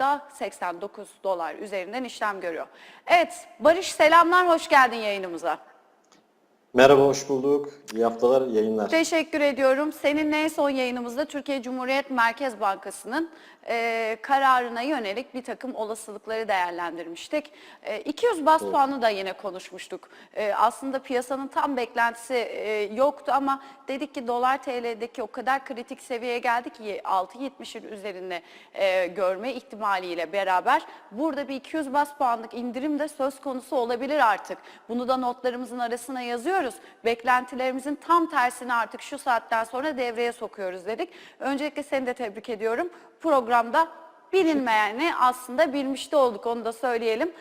1.89 dolar üzerinden işlem görüyor. Evet Barış selamlar hoş geldin yayınımıza. Merhaba, hoş bulduk. İyi haftalar, yayınlar. Teşekkür ediyorum. Seninle en son yayınımızda Türkiye Cumhuriyet Merkez Bankası'nın e, kararına yönelik bir takım olasılıkları değerlendirmiştik. E, 200 bas puanı da yine konuşmuştuk. E, aslında piyasanın tam beklentisi e, yoktu ama dedik ki dolar TL'deki o kadar kritik seviyeye geldi ki 6.70'in üzerinde e, görme ihtimaliyle beraber burada bir 200 bas puanlık indirim de söz konusu olabilir artık. Bunu da notlarımızın arasına yazıyoruz. Beklentilerimizin tam tersini artık şu saatten sonra devreye sokuyoruz dedik. Öncelikle seni de tebrik ediyorum. Programda bilinmeyeni aslında bilmiş de olduk onu da söyleyelim.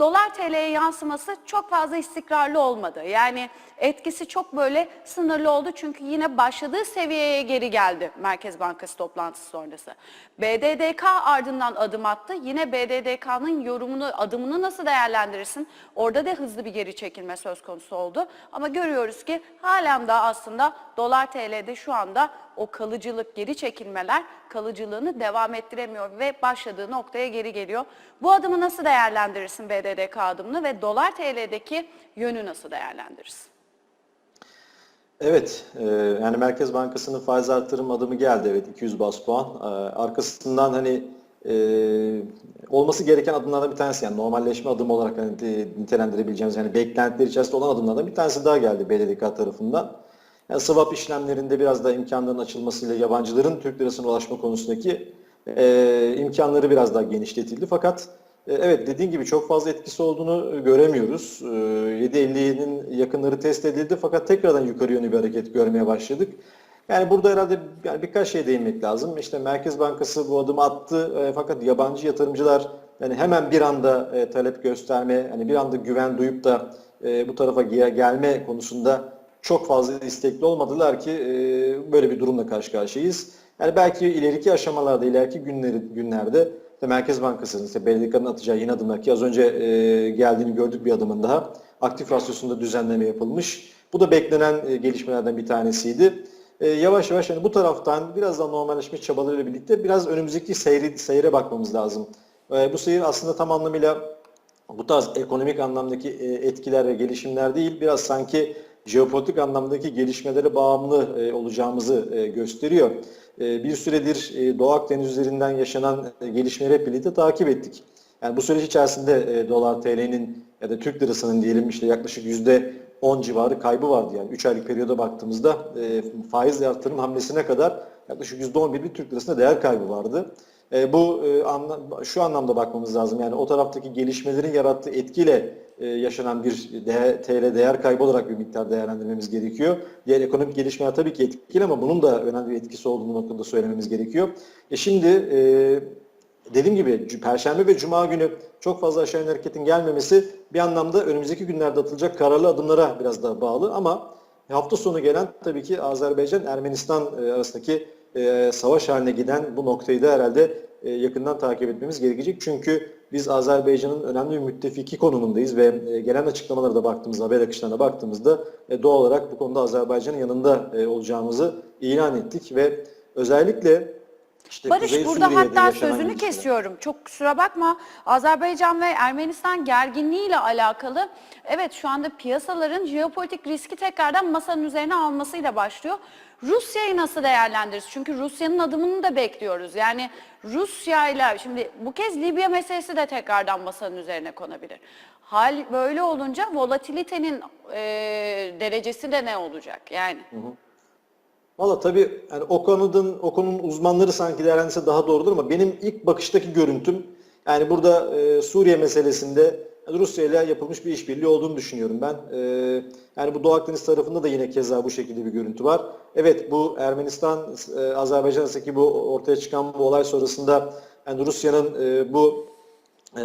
Dolar TL'ye yansıması çok fazla istikrarlı olmadı. Yani etkisi çok böyle sınırlı oldu çünkü yine başladığı seviyeye geri geldi Merkez Bankası toplantısı sonrası. BDDK ardından adım attı. Yine BDDK'nın yorumunu, adımını nasıl değerlendirirsin? Orada da hızlı bir geri çekilme söz konusu oldu. Ama görüyoruz ki halen daha aslında dolar TL'de şu anda o kalıcılık, geri çekilmeler kalıcılığını devam ettiremiyor ve başladığı noktaya geri geliyor. Bu adımı nasıl değerlendirirsin BDDK adımını ve dolar TL'deki yönü nasıl değerlendirirsin? Evet, e, yani Merkez Bankası'nın faiz artırım adımı geldi. Evet, 200 bas puan. E, arkasından hani e, olması gereken adımlardan bir tanesi yani normalleşme adımı olarak hani nitelendirebileceğimiz yani beklentiler içerisinde olan adımlardan bir tanesi daha geldi BDDK tarafından. Yani swap işlemlerinde biraz da imkanların açılmasıyla yabancıların Türk lirasına ulaşma konusundaki e, imkanları biraz daha genişletildi. Fakat e, evet dediğin gibi çok fazla etkisi olduğunu e, göremiyoruz. E, 7.50'nin yakınları test edildi fakat tekrardan yukarı yönlü bir hareket görmeye başladık. Yani burada herhalde yani birkaç şey değinmek lazım. İşte Merkez Bankası bu adımı attı e, fakat yabancı yatırımcılar yani hemen bir anda e, talep gösterme, hani bir anda güven duyup da e, bu tarafa ge- gelme konusunda çok fazla istekli olmadılar ki e, böyle bir durumla karşı karşıyayız. Yani belki ileriki aşamalarda, ileriki günleri, günlerde işte Merkez Bankası'nın, işte BDDK'nın atacağı yeni adımlar ki az önce e, geldiğini gördük bir adımın daha. Aktif rasyosunda düzenleme yapılmış. Bu da beklenen e, gelişmelerden bir tanesiydi. Yavaş yavaş yani bu taraftan biraz daha normalleşme çabalarıyla birlikte biraz önümüzdeki seyri, seyre bakmamız lazım. Bu seyir aslında tam anlamıyla bu tarz ekonomik anlamdaki etkiler ve gelişimler değil, biraz sanki jeopolitik anlamdaki gelişmelere bağımlı e, olacağımızı e, gösteriyor. E, Bir süredir e, Doğu Akdeniz üzerinden yaşanan gelişmeleri hep birlikte takip ettik. Yani bu süreç içerisinde dolar TL'nin ya da Türk lirasının diyelim işte yaklaşık yüzde 10 civarı kaybı vardı. Yani 3 aylık periyoda baktığımızda e, faiz artırım hamlesine kadar yaklaşık yüzde 11 bir Türk lirasında değer kaybı vardı. E, bu e, anla, şu anlamda bakmamız lazım. Yani o taraftaki gelişmelerin yarattığı etkiyle yaşanan bir TL değer kaybı olarak bir miktar değerlendirmemiz gerekiyor. Diğer ekonomik gelişmeler tabii ki etkili ama bunun da önemli bir etkisi olduğunu noktada söylememiz gerekiyor. E şimdi e, dediğim gibi Perşembe ve Cuma günü çok fazla aşağı yönlü hareketin gelmemesi bir anlamda önümüzdeki günlerde atılacak kararlı adımlara biraz daha bağlı ama hafta sonu gelen tabii ki Azerbaycan-Ermenistan e, arasındaki e, savaş haline giden bu noktayı da herhalde e, yakından takip etmemiz gerekecek. Çünkü biz Azerbaycan'ın önemli bir müttefiki konumundayız ve e, gelen açıklamalara da baktığımızda, haber akışlarına baktığımızda e, doğal olarak bu konuda Azerbaycan'ın yanında e, olacağımızı ilan ettik ve özellikle işte Barış Kuzey burada Suriye'de hatta sözünü kesiyorum. Çok kusura bakma. Azerbaycan ve Ermenistan gerginliğiyle alakalı evet şu anda piyasaların jeopolitik riski tekrardan masanın üzerine almasıyla başlıyor. Rusya'yı nasıl değerlendiririz? Çünkü Rusya'nın adımını da bekliyoruz. Yani Rusya ile şimdi bu kez Libya meselesi de tekrardan masanın üzerine konabilir. Hal böyle olunca volatilitenin e, derecesi de ne olacak? Yani Valla tabii yani o konunun o konunun uzmanları sanki değerlendirse daha doğrudur ama benim ilk bakıştaki görüntüm yani burada e, Suriye meselesinde Rusya ile yapılmış bir işbirliği olduğunu düşünüyorum ben. E, yani bu Doğu Akdeniz tarafında da yine keza bu şekilde bir görüntü var. Evet bu Ermenistan, e, Azerbaycan bu ortaya çıkan bu olay sonrasında yani Rusya'nın e, bu e,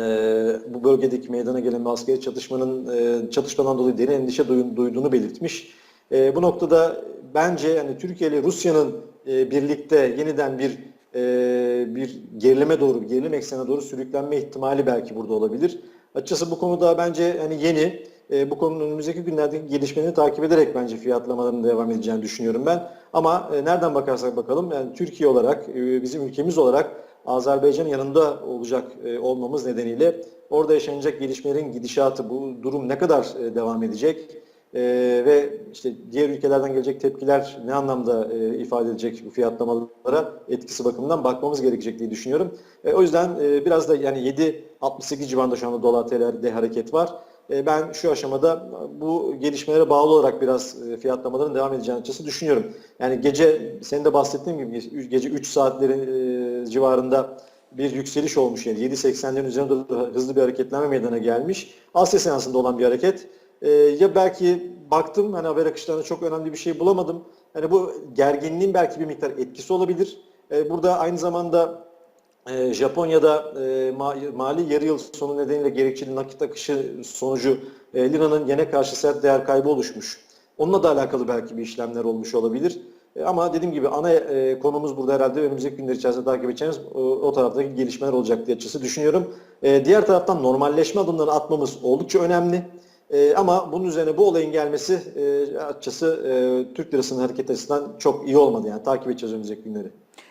bu bölgedeki meydana gelen askeri çatışmanın e, çatışmadan dolayı derin endişe duy- duyduğunu belirtmiş. E, bu noktada bence yani Türkiye ile Rusya'nın e, birlikte yeniden bir e, bir gerileme doğru, bir gerilim eksenine doğru sürüklenme ihtimali belki burada olabilir. Açıkçası bu konuda bence hani yeni e, bu konunun önümüzdeki günlerdeki gelişmelerini takip ederek bence fiyatlamaların devam edeceğini düşünüyorum ben. Ama e, nereden bakarsak bakalım yani Türkiye olarak, e, bizim ülkemiz olarak Azerbaycan'ın yanında olacak e, olmamız nedeniyle orada yaşanacak gelişmelerin gidişatı, bu durum ne kadar e, devam edecek e, ve işte diğer ülkelerden gelecek tepkiler ne anlamda e, ifade edecek bu fiyatlamalara etkisi bakımından bakmamız gerekecek diye düşünüyorum. E, o yüzden e, biraz da yani 7.68 civarında şu anda dolar TL'de hareket var. E, ben şu aşamada bu gelişmelere bağlı olarak biraz e, fiyatlamaların devam edeceğini açıkçası düşünüyorum. Yani gece senin de bahsettiğin gibi gece 3 saatlerin e, civarında bir yükseliş olmuş yani 7.80'lerin üzerine doğru hızlı bir hareketlenme meydana gelmiş. Asya seansında olan bir hareket. E, ya belki baktım hani haber akışlarında çok önemli bir şey bulamadım. Hani bu gerginliğin belki bir miktar etkisi olabilir. E, burada aynı zamanda e, Japonya'da e, ma- mali yarı yıl sonu nedeniyle gerekçeli nakit akışı sonucu e, liranın yene karşı sert değer kaybı oluşmuş. Onunla da alakalı belki bir işlemler olmuş olabilir. E, ama dediğim gibi ana e, konumuz burada herhalde önümüzdeki günler içerisinde takip edeceğimiz o, o taraftaki gelişmeler olacak diye açısı düşünüyorum. E, diğer taraftan normalleşme adımlarını atmamız oldukça önemli. E, ama bunun üzerine bu olayın gelmesi e, açıkçası e, Türk lirasının hareket açısından çok iyi olmadı. Yani takip edeceğiz önümüzdeki günleri.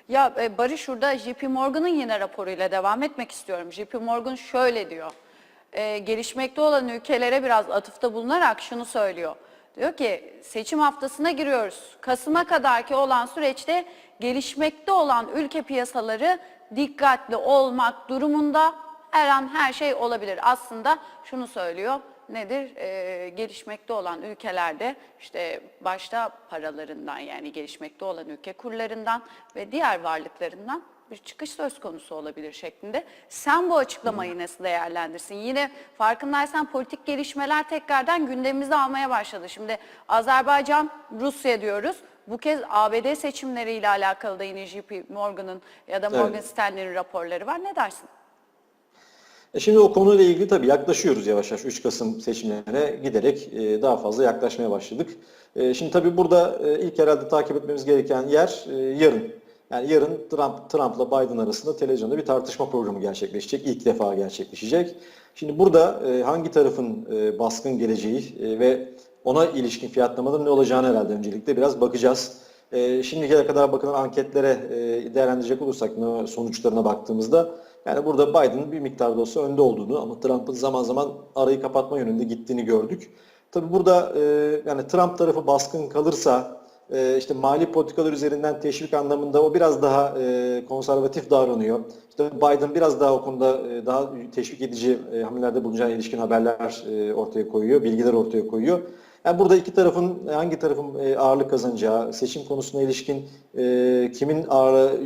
Ya e, Barış şurada JP Morgan'ın yine raporuyla devam etmek istiyorum. JP Morgan şöyle diyor. E, gelişmekte olan ülkelere biraz atıfta bulunarak şunu söylüyor. Diyor ki seçim haftasına giriyoruz. Kasım'a kadarki olan süreçte gelişmekte olan ülke piyasaları dikkatli olmak durumunda her an her şey olabilir. Aslında şunu söylüyor. Nedir? Ee, gelişmekte olan ülkelerde işte başta paralarından yani gelişmekte olan ülke kurlarından ve diğer varlıklarından bir çıkış söz konusu olabilir şeklinde. Sen bu açıklamayı nasıl değerlendirsin? Yine farkındaysan politik gelişmeler tekrardan gündemimize almaya başladı. Şimdi Azerbaycan, Rusya diyoruz. Bu kez ABD seçimleriyle alakalı da yine JP Morgan'ın ya da Morgan Evet. Stanley'nin raporları var. Ne dersin? E şimdi o konuyla ilgili tabii yaklaşıyoruz yavaş yavaş 3 Kasım seçimlerine giderek e, daha fazla yaklaşmaya başladık. E, Şimdi tabii burada e, ilk herhalde takip etmemiz gereken yer e, yarın. Yani yarın Trump Trump'la Biden arasında televizyonda bir tartışma programı gerçekleşecek. İlk defa gerçekleşecek. Şimdi burada e, hangi tarafın e, baskın geleceği e, ve ona ilişkin fiyatlamaların ne olacağını herhalde öncelikle biraz bakacağız. E, şimdiye kadar bakılan anketlere e, değerlendirecek olursak ne- sonuçlarına baktığımızda yani burada Biden'ın bir miktarda olsa önde olduğunu ama Trump'ın zaman zaman arayı kapatma yönünde gittiğini gördük. Tabii burada e, yani Trump tarafı baskın kalırsa e, işte mali politikalar üzerinden teşvik anlamında o biraz daha e, konservatif davranıyor. İşte Biden biraz daha o konuda e, daha teşvik edici e, hamlelerde bulunacağına ilişkin haberler e, ortaya koyuyor, bilgiler ortaya koyuyor. Yani burada iki tarafın hangi tarafın e, ağırlık kazanacağı, seçim konusuna ilişkin e, kimin ağırlığı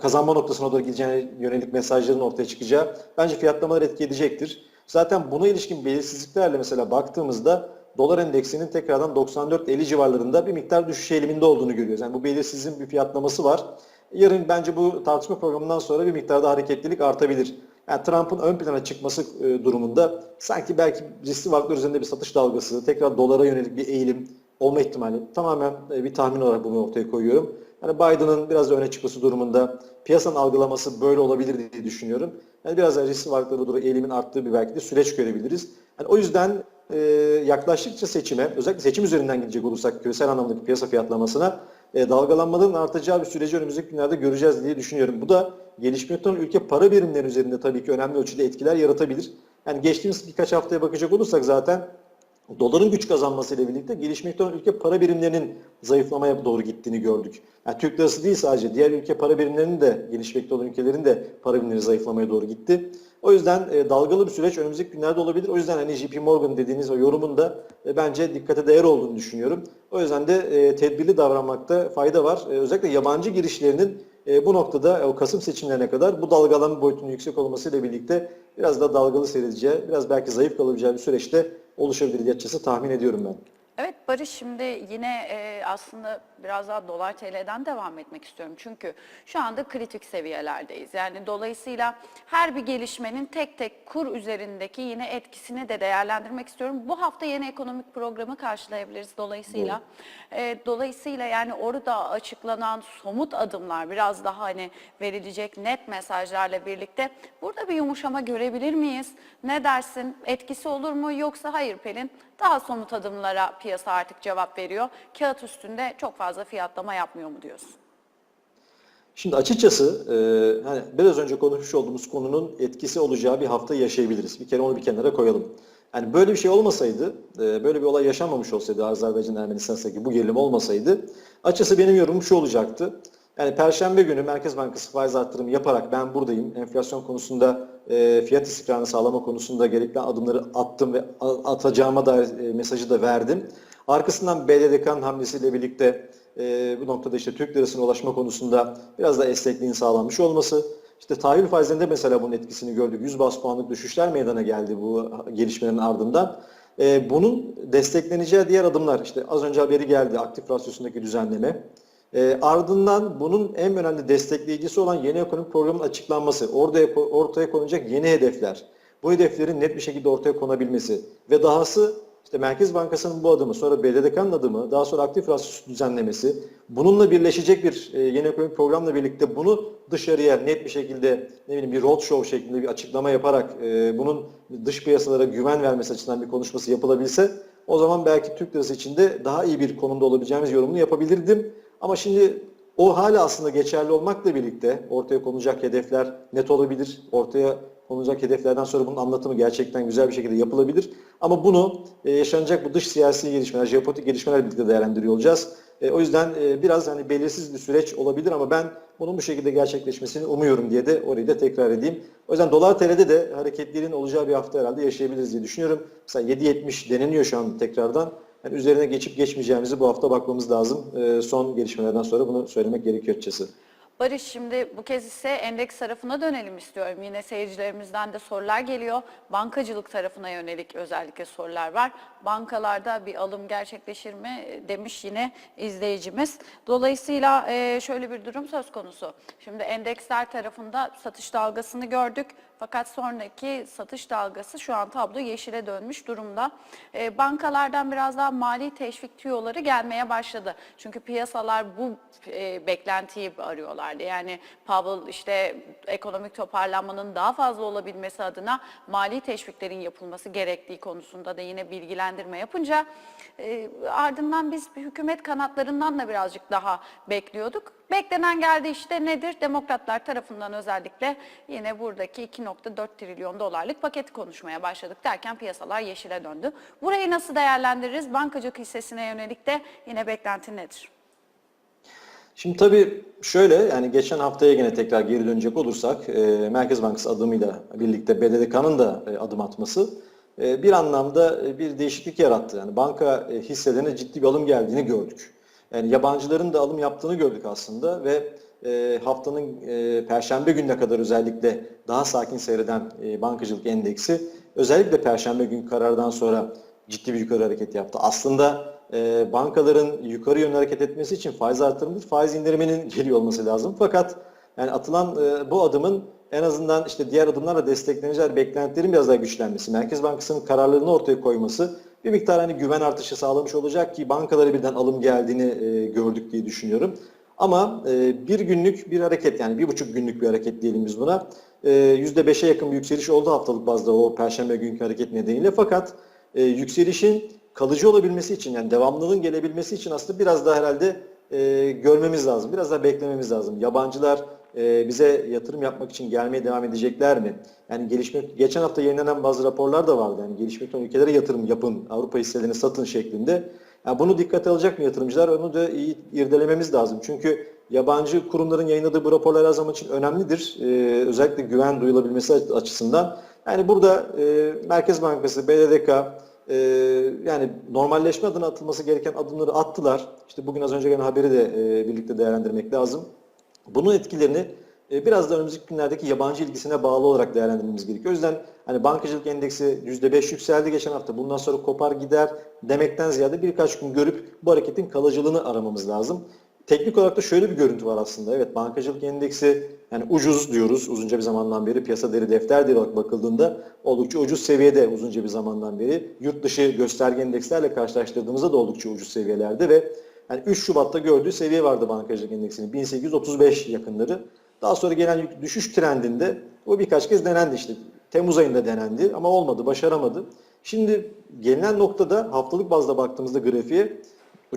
kazanma noktasına doğru gideceğine yönelik mesajların ortaya çıkacağı bence fiyatlamaları etki edecektir. Zaten buna ilişkin belirsizliklerle mesela baktığımızda dolar endeksinin tekrardan 94-50 civarlarında bir miktar düşüş eğiliminde olduğunu görüyoruz. Yani bu belirsizliğin bir fiyatlaması var. Yarın bence bu tartışma programından sonra bir miktarda hareketlilik artabilir. Yani Trump'ın ön plana çıkması e, durumunda sanki belki riskli varlıklar üzerinde bir satış dalgası, tekrar dolara yönelik bir eğilim olma ihtimali tamamen e, bir tahmin olarak bunu ortaya koyuyorum. Yani Biden'ın biraz öne çıkması durumunda piyasanın algılaması böyle olabilir diye düşünüyorum. Yani biraz daha riskli varlıklara doğru eğilimin arttığı bir belki de süreç görebiliriz. Yani o yüzden e, yaklaştıkça seçime, özellikle seçim üzerinden gidecek olursak küresel anlamdaki piyasa fiyatlamasına e, dalgalanmaların artacağı bir süreci önümüzdeki günlerde göreceğiz diye düşünüyorum. Bu da gelişmekte olan ülke para birimleri üzerinde tabii ki önemli ölçüde etkiler yaratabilir. Yani geçtiğimiz birkaç haftaya bakacak olursak zaten doların güç kazanmasıyla birlikte gelişmekte olan ülke para birimlerinin zayıflamaya doğru gittiğini gördük. Yani Türk lirası değil sadece diğer ülke para birimlerinin de gelişmekte olan ülkelerin de para birimleri zayıflamaya doğru gitti. O yüzden e, dalgalı bir süreç önümüzdeki günlerde olabilir. O yüzden hani JP Morgan dediğiniz o yorumun da e, bence dikkate değer olduğunu düşünüyorum. O yüzden de e, tedbirli davranmakta fayda var. E, özellikle yabancı girişlerinin e, bu noktada e, o Kasım seçimlerine kadar bu dalgalanma boyutunun yüksek olmasıyla birlikte biraz da dalgalı seyredeceği, biraz belki zayıf kalabileceği bir süreçte oluşabilir açıkçası tahmin ediyorum ben. Evet Barış şimdi yine e, aslında biraz daha dolar TL'den devam etmek istiyorum. Çünkü şu anda kritik seviyelerdeyiz. Yani dolayısıyla her bir gelişmenin tek tek kur üzerindeki yine etkisini de değerlendirmek istiyorum. Bu hafta yeni ekonomik programı karşılayabiliriz dolayısıyla. E, dolayısıyla yani orada açıklanan somut adımlar biraz daha hani verilecek net mesajlarla birlikte burada bir yumuşama görebilir miyiz? Ne dersin? Etkisi olur mu yoksa hayır Pelin? Daha somut adımlara piyasa artık cevap veriyor. Kağıt üstünde çok fazla fiyatlama yapmıyor mu diyorsun? Şimdi açıkçası e, hani biraz önce konuşmuş olduğumuz konunun etkisi olacağı bir hafta yaşayabiliriz. Bir kere onu bir kenara koyalım. Yani böyle bir şey olmasaydı, e, böyle bir olay yaşanmamış olsaydı Azerbaycan Ermenistan'daki bu gerilim olmasaydı açıkçası benim yorumum şu olacaktı. Yani Perşembe günü Merkez Bankası faiz arttırımı yaparak ben buradayım. Enflasyon konusunda e, fiyat istikrarını sağlama konusunda gerekli adımları attım ve atacağıma dair e, mesajı da verdim. Arkasından BDDK'nın hamlesiyle birlikte e, bu noktada işte Türk lirasına ulaşma konusunda biraz da esnekliğin sağlanmış olması. İşte tahvil faizlerinde mesela bunun etkisini gördük. 100 bas puanlık düşüşler meydana geldi bu gelişmelerin ardından. E, bunun destekleneceği diğer adımlar işte az önce haberi geldi aktif rasyosundaki düzenleme. E, ardından bunun en önemli destekleyicisi olan yeni ekonomik programın açıklanması, orada ortaya konacak yeni hedefler, bu hedeflerin net bir şekilde ortaya konabilmesi ve dahası işte Merkez Bankası'nın bu adımı, sonra BDDK'nın adımı, daha sonra aktif rasyo düzenlemesi, bununla birleşecek bir e, yeni ekonomik programla birlikte bunu dışarıya net bir şekilde ne bileyim bir road show şeklinde bir açıklama yaparak e, bunun dış piyasalara güven vermesi açısından bir konuşması yapılabilse o zaman belki Türk lirası içinde daha iyi bir konumda olabileceğimiz yorumunu yapabilirdim. Ama şimdi o hala aslında geçerli olmakla birlikte ortaya konulacak hedefler net olabilir. Ortaya konulacak hedeflerden sonra bunun anlatımı gerçekten güzel bir şekilde yapılabilir. Ama bunu e, yaşanacak bu dış siyasi gelişmeler, jeopolitik gelişmeler birlikte değerlendiriyor olacağız. E, o yüzden e, biraz hani belirsiz bir süreç olabilir ama ben bunun bu şekilde gerçekleşmesini umuyorum diye de orayı da tekrar edeyim. O yüzden dolar TL'de de hareketlerin olacağı bir hafta herhalde yaşayabiliriz diye düşünüyorum. Mesela 7.70 deneniyor şu an tekrardan. Yani üzerine geçip geçmeyeceğimizi bu hafta bakmamız lazım. E, son gelişmelerden sonra bunu söylemek gerekiyor açıkçası. Barış şimdi bu kez ise endeks tarafına dönelim istiyorum. Yine seyircilerimizden de sorular geliyor. Bankacılık tarafına yönelik özellikle sorular var. Bankalarda bir alım gerçekleşir mi demiş yine izleyicimiz. Dolayısıyla e, şöyle bir durum söz konusu. Şimdi endeksler tarafında satış dalgasını gördük. Fakat sonraki satış dalgası şu an tablo yeşile dönmüş durumda. E, bankalardan biraz daha mali teşvik tüyoları gelmeye başladı. Çünkü piyasalar bu e, beklentiyi arıyorlardı. Yani Powell işte ekonomik toparlanmanın daha fazla olabilmesi adına mali teşviklerin yapılması gerektiği konusunda da yine bilgilendirme yapınca e, ardından biz hükümet kanatlarından da birazcık daha bekliyorduk. Beklenen geldi işte nedir? Demokratlar tarafından özellikle yine buradaki 2.4 trilyon dolarlık paketi konuşmaya başladık derken piyasalar yeşile döndü. Burayı nasıl değerlendiririz? Bankacılık hissesine yönelik de yine beklenti nedir? Şimdi tabii şöyle yani geçen haftaya yine tekrar geri dönecek olursak e, Merkez Bankası adımıyla birlikte BDDK'nın da e, adım atması e, bir anlamda e, bir değişiklik yarattı. Yani banka e, hisselerine ciddi bir alım geldiğini gördük. Yani yabancıların da alım yaptığını gördük aslında ve e, haftanın e, perşembe gününe kadar özellikle daha sakin seyreden e, bankacılık endeksi özellikle perşembe gün karardan sonra ciddi bir yukarı hareket yaptı. Aslında e, bankaların yukarı yönlü hareket etmesi için faiz artırımı faiz indiriminin geliyor olması lazım. Fakat yani atılan e, bu adımın en azından işte diğer adımlarla destekleneceği beklentilerin biraz daha güçlenmesi, Merkez Bankası'nın kararlarını ortaya koyması bir miktar hani güven artışı sağlamış olacak ki bankalara birden alım geldiğini e, gördük diye düşünüyorum. Ama e, bir günlük bir hareket yani bir buçuk günlük bir hareket diyelim biz buna. E, %5'e yakın bir yükseliş oldu haftalık bazda o perşembe günkü hareket nedeniyle. Fakat e, yükselişin kalıcı olabilmesi için yani devamlılığın gelebilmesi için aslında biraz daha herhalde e, görmemiz lazım. Biraz daha beklememiz lazım. Yabancılar e, bize yatırım yapmak için gelmeye devam edecekler mi? Yani gelişme geçen hafta yayınlanan bazı raporlar da vardı. Yani gelişmekte olan ülkelere yatırım yapın, Avrupa hisselerini satın şeklinde. Yani bunu dikkate alacak mı yatırımcılar? Onu da iyi irdelememiz lazım. Çünkü yabancı kurumların yayınladığı bu raporlar her zaman için önemlidir. Ee, özellikle güven duyulabilmesi açısından. Yani burada e, Merkez Bankası, BDDK e, yani normalleşme adına atılması gereken adımları attılar. İşte bugün az önce gelen haberi de e, birlikte değerlendirmek lazım. Bunun etkilerini e, biraz da önümüzdeki günlerdeki yabancı ilgisine bağlı olarak değerlendirmemiz gerekiyor. O yüzden hani bankacılık endeksi %5 yükseldi geçen hafta. Bundan sonra kopar gider demekten ziyade birkaç gün görüp bu hareketin kalıcılığını aramamız lazım. Teknik olarak da şöyle bir görüntü var aslında. Evet bankacılık endeksi yani ucuz diyoruz uzunca bir zamandan beri piyasa değeri defter değeri olarak bakıldığında oldukça ucuz seviyede uzunca bir zamandan beri. Yurt dışı gösterge endekslerle karşılaştırdığımızda da oldukça ucuz seviyelerde ve yani 3 Şubat'ta gördüğü seviye vardı bankacılık endeksinin 1835 yakınları. Daha sonra gelen düşüş trendinde bu birkaç kez denendi işte. Temmuz ayında denendi ama olmadı, başaramadı. Şimdi gelinen noktada haftalık bazda baktığımızda grafiğe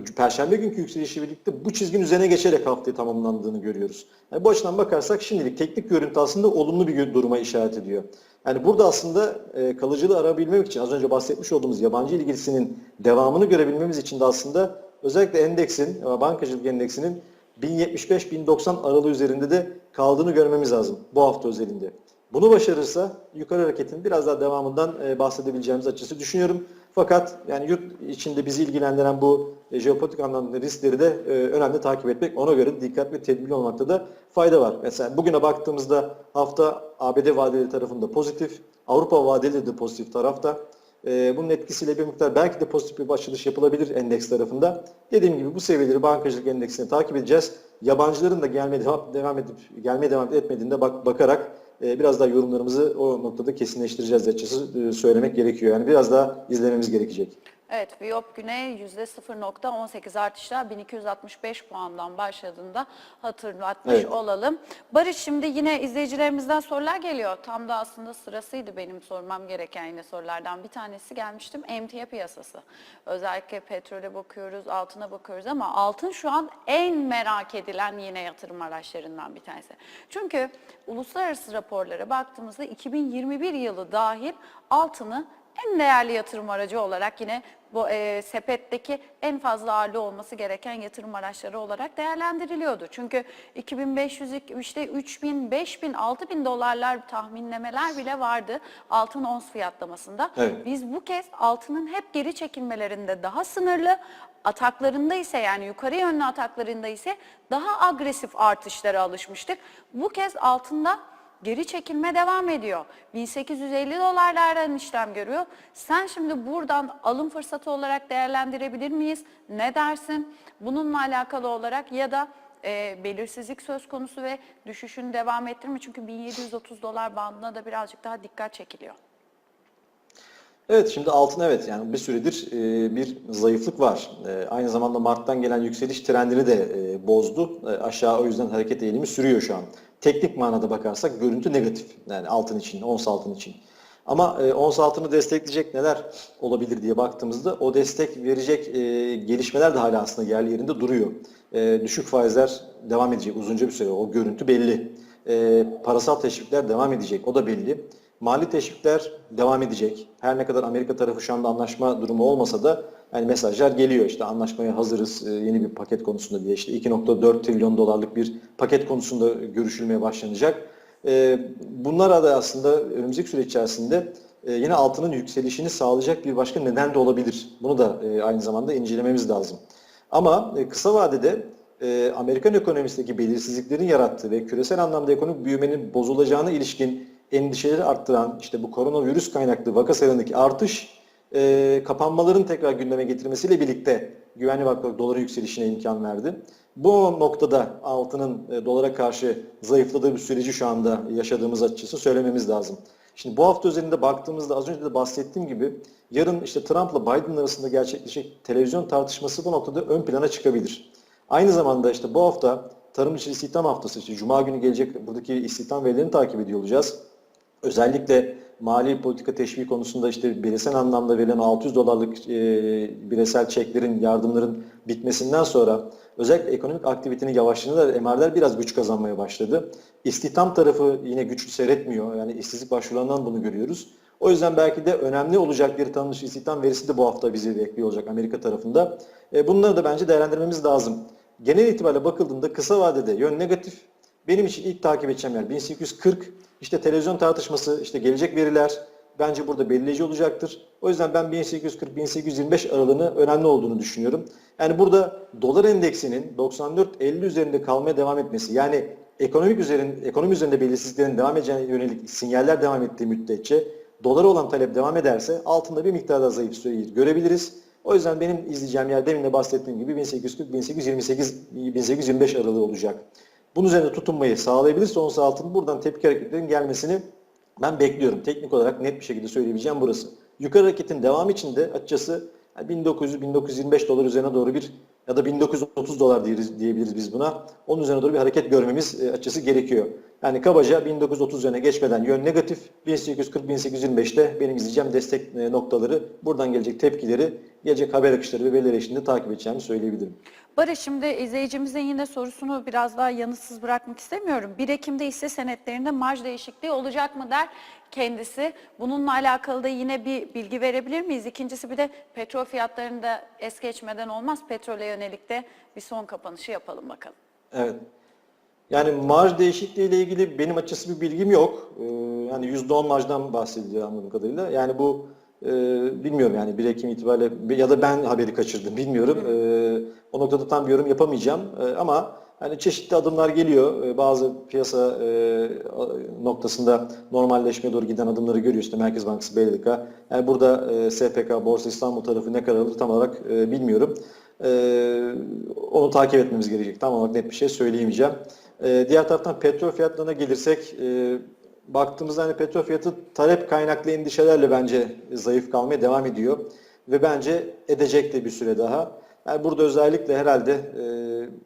o Perşembe günkü yükselişi birlikte bu çizginin üzerine geçerek haftayı tamamlandığını görüyoruz. Yani bu açıdan bakarsak şimdilik teknik görüntü aslında olumlu bir duruma işaret ediyor. Yani burada aslında e, kalıcılığı arayabilmek için az önce bahsetmiş olduğumuz yabancı ilgilisinin devamını görebilmemiz için de aslında özellikle endeksin, bankacılık endeksinin 1075-1090 aralığı üzerinde de kaldığını görmemiz lazım bu hafta özelinde. Bunu başarırsa yukarı hareketin biraz daha devamından e, bahsedebileceğimiz açısı düşünüyorum. Fakat yani yurt içinde bizi ilgilendiren bu e, jeopolitik anlamda riskleri de e, önemli takip etmek. Ona göre dikkat ve tedbirli olmakta da fayda var. Mesela bugüne baktığımızda hafta ABD vadeli tarafında pozitif, Avrupa vadeli de pozitif tarafta. E, bunun etkisiyle bir miktar belki de pozitif bir açılış yapılabilir endeks tarafında. Dediğim gibi bu seviyeleri bankacılık endeksini takip edeceğiz. Yabancıların da gelmeye devam, devam edip gelmeye devam etmediğinde bak, bakarak e, biraz daha yorumlarımızı o noktada kesinleştireceğiz açısı e, söylemek gerekiyor. Yani biraz daha izlememiz gerekecek. Evet, Viyop Güney %0.18 artışla 1265 puandan başladığında hatırlatmış Evet. olalım. Barış şimdi yine izleyicilerimizden sorular geliyor. Tam da aslında sırasıydı benim sormam gereken yine sorulardan bir tanesi gelmiştim. Emtia piyasası. Özellikle petrole bakıyoruz, altına bakıyoruz ama altın şu an en merak edilen yine yatırım araçlarından bir tanesi. Çünkü uluslararası raporlara baktığımızda 2021 yılı dahil altını en değerli yatırım aracı olarak yine bu e, sepetteki en fazla ağırlığı olması gereken yatırım araçları olarak değerlendiriliyordu. Çünkü 2500 işte 3000, 5000, 6000 dolarlar tahminlemeler bile vardı altın ons fiyatlamasında. Evet. Biz bu kez altının hep geri çekilmelerinde daha sınırlı, ataklarında ise yani yukarı yönlü ataklarında ise daha agresif artışlara alışmıştık. Bu kez altında geri çekilme devam ediyor. 1850 dolarlardan işlem görüyor. Sen şimdi buradan alım fırsatı olarak değerlendirebilir miyiz? Ne dersin? Bununla alakalı olarak ya da e, belirsizlik söz konusu ve düşüşün devam ettirme çünkü 1730 dolar bandına da birazcık daha dikkat çekiliyor. Evet şimdi altın evet yani bir süredir e, bir zayıflık var. E, aynı zamanda Mart'tan gelen yükseliş trendini de e, bozdu. E, aşağı o yüzden hareket eğilimi sürüyor şu an. Teknik manada bakarsak görüntü negatif. Yani altın için, ons altın için. Ama e, ons altını destekleyecek neler olabilir diye baktığımızda o destek verecek e, gelişmeler de hala aslında yerli yerinde duruyor. E, düşük faizler devam edecek uzunca bir süre. O görüntü belli. E, parasal teşvikler devam edecek. O da belli. Mali teşvikler devam edecek. Her ne kadar Amerika tarafı şu anda anlaşma durumu olmasa da yani mesajlar geliyor işte anlaşmaya hazırız e, yeni bir paket konusunda diye işte 2.4 trilyon dolarlık bir paket konusunda görüşülmeye başlanacak. E, Bunlar da aslında önümüzdeki süreç içerisinde e, yine altının yükselişini sağlayacak bir başka neden de olabilir. Bunu da aynı zamanda incelememiz lazım. Ama kısa vadede Amerikan ekonomisindeki belirsizliklerin yarattığı ve küresel anlamda ekonomik büyümenin bozulacağına ilişkin endişeleri arttıran işte bu koronavirüs kaynaklı vaka sayılarındaki artış e, kapanmaların tekrar gündeme getirmesiyle birlikte güvenli vakıf doların yükselişine imkan verdi. Bu noktada altının e, dolara karşı zayıfladığı bir süreci şu anda yaşadığımız açısı söylememiz lazım. Şimdi bu hafta üzerinde baktığımızda az önce de bahsettiğim gibi yarın işte Trump'la Biden arasında gerçekleşecek televizyon tartışması bu noktada ön plana çıkabilir. Aynı zamanda işte bu hafta tarım içi istihdam haftası işte Cuma günü gelecek buradaki istihdam verilerini takip ediyor olacağız. Özellikle mali politika teşvik konusunda işte bireysel anlamda verilen 600 dolarlık e, bireysel çeklerin, yardımların bitmesinden sonra özellikle ekonomik aktivitenin yavaşlığında da MR'ler biraz güç kazanmaya başladı. İstihdam tarafı yine güçlü seyretmiyor. Yani işsizlik başvurularından bunu görüyoruz. O yüzden belki de önemli olacak bir tanınmış istihdam verisi de bu hafta bizi bekliyor olacak Amerika tarafında. E, bunları da bence değerlendirmemiz lazım. Genel itibariyle bakıldığında kısa vadede yön negatif. Benim için ilk takip edeceğim yer 1840. İşte televizyon tartışması, işte gelecek veriler bence burada belirleyici olacaktır. O yüzden ben 1840-1825 aralığını önemli olduğunu düşünüyorum. Yani burada dolar endeksinin 94-50 üzerinde kalmaya devam etmesi yani ekonomik üzerin, ekonomi üzerinde belirsizliklerin devam edeceğine yönelik sinyaller devam ettiği müddetçe dolara olan talep devam ederse altında bir miktar daha zayıf süreyi görebiliriz. O yüzden benim izleyeceğim yer demin de bahsettiğim gibi 1840-1828-1825 aralığı olacak. Bunun üzerinde tutunmayı sağlayabilirse ons altın buradan tepki hareketlerinin gelmesini ben bekliyorum. Teknik olarak net bir şekilde söyleyebileceğim burası. Yukarı hareketin devamı için de açıkçası 1900-1925 dolar üzerine doğru bir ya da 1930 dolar diyebiliriz biz buna. Onun üzerine doğru bir hareket görmemiz e, açısı gerekiyor. Yani kabaca 1930 üzerine geçmeden yön negatif. 1840-1825'te benim izleyeceğim destek e, noktaları, buradan gelecek tepkileri, gelecek haber akışları ve veriler eşliğinde takip edeceğimi söyleyebilirim. Barış şimdi izleyicimizin yine sorusunu biraz daha yanıtsız bırakmak istemiyorum. 1 Ekim'de hisse senetlerinde marj değişikliği olacak mı der kendisi. Bununla alakalı da yine bir bilgi verebilir miyiz? İkincisi bir de petrol fiyatlarında es geçmeden olmaz. Petrole yönelik de bir son kapanışı yapalım bakalım. Evet. Yani marj değişikliği ile ilgili benim açısı bir bilgim yok. Ee, yani %10 marjdan bahsediliyor anladığım kadarıyla. Yani bu e, bilmiyorum yani 1 Ekim itibariyle ya da ben haberi kaçırdım bilmiyorum. Ee, o noktada tam bir yorum yapamayacağım. Ee, ama hani çeşitli adımlar geliyor. Ee, bazı piyasa e, noktasında normalleşmeye doğru giden adımları görüyoruz. İşte Merkez Bankası, BDDK. Yani burada e, SPK, Borsa İstanbul tarafı ne kadar alır tam olarak e, bilmiyorum. Onu takip etmemiz gerekecek. Tam olarak net bir şey söyleyemeyeceğim. Diğer taraftan petrol fiyatlarına gelirsek baktığımızda hani petrol fiyatı talep kaynaklı endişelerle bence zayıf kalmaya devam ediyor. Ve bence edecek de bir süre daha. Yani burada özellikle herhalde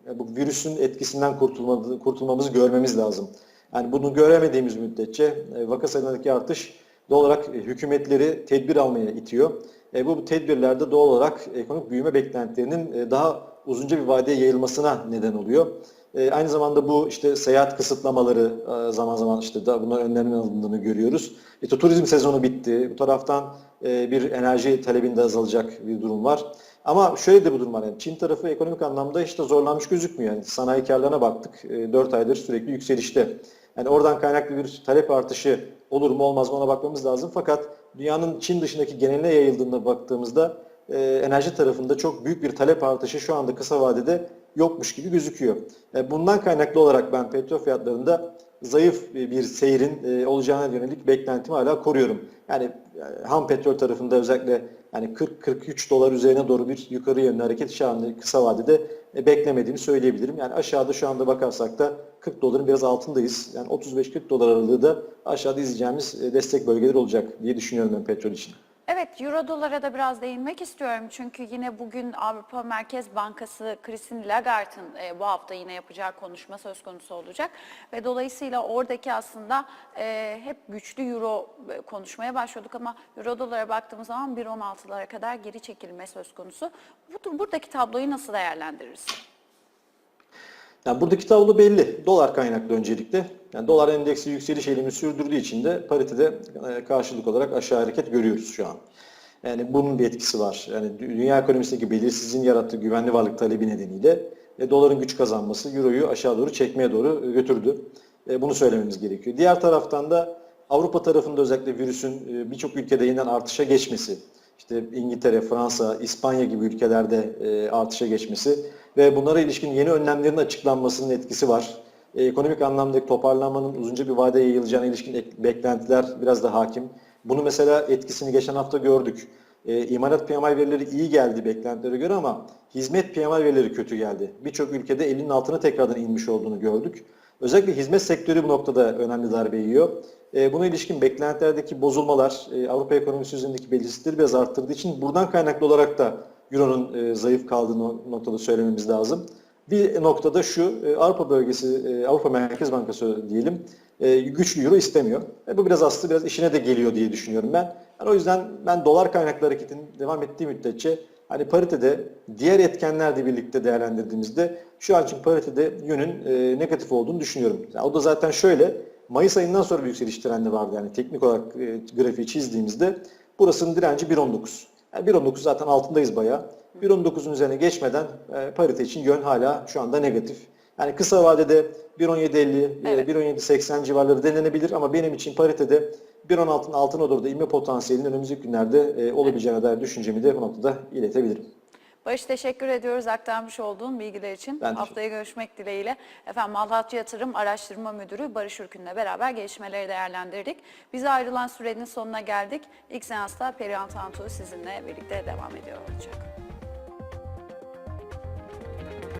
e, bu virüsün etkisinden kurtulma, kurtulmamızı görmemiz lazım. Yani bunu göremediğimiz müddetçe e, vaka sayılarındaki artış doğal olarak e, hükümetleri tedbir almaya itiyor. E, bu tedbirlerde doğal olarak ekonomik büyüme beklentilerinin e, daha uzunca bir vadeye yayılmasına neden oluyor. E, aynı zamanda bu işte seyahat kısıtlamaları e, zaman zaman işte da bunların önleminin alındığını görüyoruz. İşte turizm sezonu bitti. Bu taraftan e, bir enerji talebinde azalacak bir durum var. Ama şöyle de bir durum var. Yani Çin tarafı ekonomik anlamda işte zorlanmış gözükmüyor. Yani sanayi karlarına baktık. E, 4 aydır sürekli yükselişte. Yani oradan kaynaklı bir talep artışı olur mu olmaz mı ona bakmamız lazım. Fakat dünyanın Çin dışındaki geneline yayıldığında baktığımızda e, enerji tarafında çok büyük bir talep artışı şu anda kısa vadede yokmuş gibi gözüküyor. E, bundan kaynaklı olarak ben petrol fiyatlarında zayıf bir seyrin e, olacağına yönelik beklentimi hala koruyorum. Yani e, ham petrol tarafında özellikle yani 40-43 dolar üzerine doğru bir yukarı yönlü hareket şu anda kısa vadede e, beklemediğimi söyleyebilirim. Yani aşağıda şu anda bakarsak da 40 doların biraz altındayız. Yani 35-40 dolar aralığı da aşağıda izleyeceğimiz e, destek bölgeleri olacak diye düşünüyorum ben petrol için. Evet, Euro dolara da biraz değinmek istiyorum. Çünkü yine bugün Avrupa Merkez Bankası Christine Lagarde'ın e, bu hafta yine yapacağı konuşma söz konusu olacak. Ve dolayısıyla oradaki aslında e, hep güçlü Euro e, konuşmaya başladık ama Euro dolara baktığımız zaman 1.16'lara kadar geri çekilme söz konusu. Bu, buradaki tabloyu nasıl değerlendiririz? Yani buradaki tablo belli. Dolar kaynaklı öncelikle. Yani dolar endeksi yükseliş eğilimi sürdürdüğü için de paritede e, karşılık olarak aşağı hareket görüyoruz şu an. Yani bunun bir etkisi var. Yani dü- dünya ekonomisindeki belirsizliğin yarattığı güvenli varlık talebi nedeniyle e, doların güç kazanması euroyu aşağı doğru çekmeye doğru e, götürdü. E, bunu söylememiz gerekiyor. Diğer taraftan da Avrupa tarafında özellikle virüsün e, birçok ülkede yeniden artışa geçmesi, işte İngiltere, Fransa, İspanya gibi ülkelerde e, artışa geçmesi ve bunlara ilişkin yeni önlemlerin açıklanmasının etkisi var. E, ekonomik anlamdaki toparlanmanın uzunca bir vadeye yayılacağına ilişkin ek- beklentiler biraz da hakim. Bunu mesela etkisini geçen hafta gördük. E, imalat PMI verileri iyi geldi beklentilere göre ama hizmet PMI verileri kötü geldi. Birçok ülkede 50'nin altına tekrardan inmiş olduğunu gördük. Özellikle hizmet sektörü bu noktada önemli darbe yiyor. E, buna ilişkin beklentilerdeki bozulmalar e, Avrupa ekonomisi üzerindeki belirsizlikleri biraz arttırdığı için buradan kaynaklı olarak da Euro'nun e, zayıf kaldığı no- noktada söylememiz lazım. Bir noktada şu, e, Avrupa bölgesi, e, Avrupa Merkez Bankası diyelim, e, güçlü Euro istemiyor. E, bu biraz aslında biraz işine de geliyor diye düşünüyorum ben. Yani o yüzden ben dolar kaynaklı hareketin devam ettiği müddetçe hani paritede diğer etkenlerle birlikte değerlendirdiğimizde şu an için paritede yönün e, negatif olduğunu düşünüyorum. Yani o da zaten şöyle, Mayıs ayından sonra bir yükseliş trendi vardı yani teknik olarak e, grafiği çizdiğimizde burasının direnci 1.19. Yani 1.19 zaten altındayız bayağı. 1.19'un üzerine geçmeden e, parite için yön hala şu anda negatif. Yani kısa vadede 1.1750, Evet. e, 1.1780 civarları denenebilir ama benim için paritede 1.16'nın altına doğru da inme potansiyelinin önümüzdeki günlerde e, olabileceğine dair düşüncemi de bu noktada iletebilirim. Barış teşekkür ediyoruz aktarmış olduğun bilgiler için. Ben Haftaya görüşmek dileğiyle. Efendim Malatya Yatırım Araştırma Müdürü Barış Ürkün'le beraber gelişmeleri değerlendirdik. Bize ayrılan sürenin sonuna geldik. İlk seansta Perihan Tantu sizinle birlikte devam ediyor olacak.